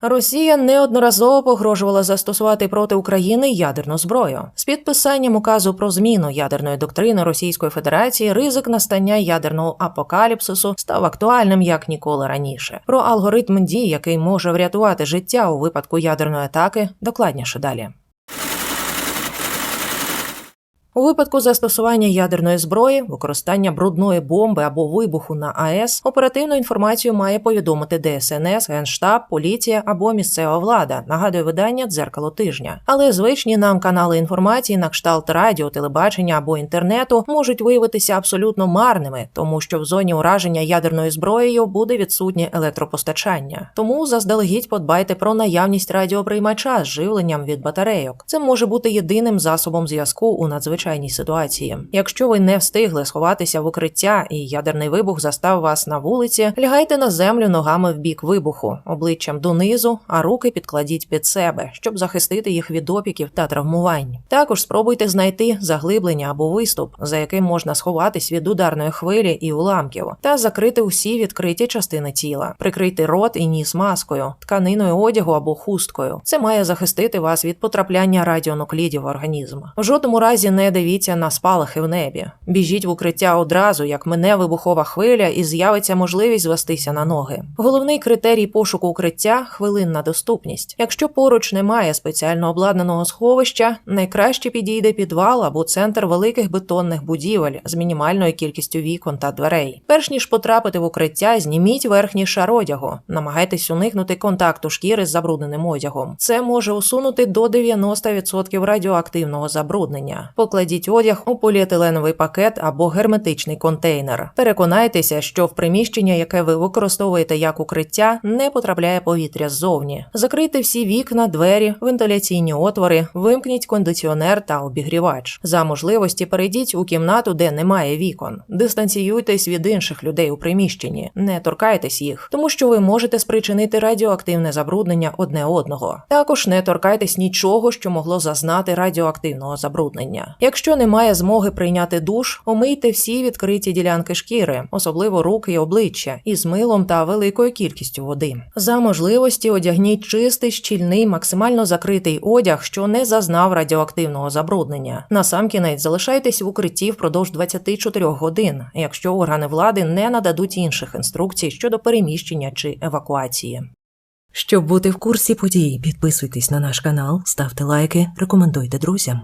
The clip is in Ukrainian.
Росія неодноразово погрожувала застосувати проти України ядерну зброю з підписанням указу про зміну ядерної доктрини Російської Федерації. Ризик настання ядерного апокаліпсису став актуальним як ніколи раніше. Про алгоритм дій, який може врятувати життя у випадку ядерної атаки, докладніше далі. У випадку застосування ядерної зброї, використання брудної бомби або вибуху на АЕС, оперативну інформацію має повідомити ДСНС, Генштаб, поліція або місцева влада. Нагадує видання дзеркало тижня. Але звичні нам канали інформації на кшталт радіо, телебачення або інтернету можуть виявитися абсолютно марними, тому що в зоні ураження ядерною зброєю буде відсутнє електропостачання. Тому заздалегідь подбайте про наявність радіоприймача з живленням від батарейок. Це може бути єдиним засобом зв'язку у надзвичайній ситуації. Якщо ви не встигли сховатися в укриття і ядерний вибух застав вас на вулиці, лягайте на землю ногами в бік вибуху, обличчям донизу, а руки підкладіть під себе, щоб захистити їх від опіків та травмувань. Також спробуйте знайти заглиблення або виступ, за яким можна сховатись від ударної хвилі і уламків, та закрити усі відкриті частини тіла, прикрийте рот і ніс маскою, тканиною одягу або хусткою. Це має захистити вас від потрапляння радіонуклідів в організм. В жодному разі не дивіться на спалахи в небі. Біжіть в укриття одразу, як мине вибухова хвиля, і з'явиться можливість звестися на ноги. Головний критерій пошуку укриття хвилинна доступність. Якщо поруч немає спеціально обладнаного сховища, найкраще підійде підвал або центр великих бетонних будівель з мінімальною кількістю вікон та дверей. Перш ніж потрапити в укриття, зніміть верхній шар одягу. Намагайтесь уникнути контакту шкіри з забрудненим одягом. Це може усунути до 90% радіоактивного забруднення. Покладіть одяг у поліетиленовий пакет або герметичний контейнер. Переконайтеся, що в приміщення, яке ви використовуєте як укриття, не потрапляє повітря ззовні. Закрийте всі вікна, двері, вентиляційні отвори, вимкніть кондиціонер та обігрівач. За можливості перейдіть у кімнату, де немає вікон. Дистанціюйтесь від інших людей у приміщенні, не торкайтесь їх, тому що ви можете спричинити радіоактивне забруднення одне одного. Також не торкайтесь нічого, що могло зазнати радіоактивного забруднення. Якщо немає змоги прийняти душ, омийте всі відкриті ділянки шкіри, особливо руки і обличчя, із милом та великою кількістю води. За можливості одягніть чистий, щільний, максимально закритий одяг, що не зазнав радіоактивного забруднення. Насамкінець залишайтесь в укритті впродовж 24 годин, якщо органи влади не нададуть інших інструкцій щодо переміщення чи евакуації. Щоб бути в курсі подій, підписуйтесь на наш канал, ставте лайки, рекомендуйте друзям.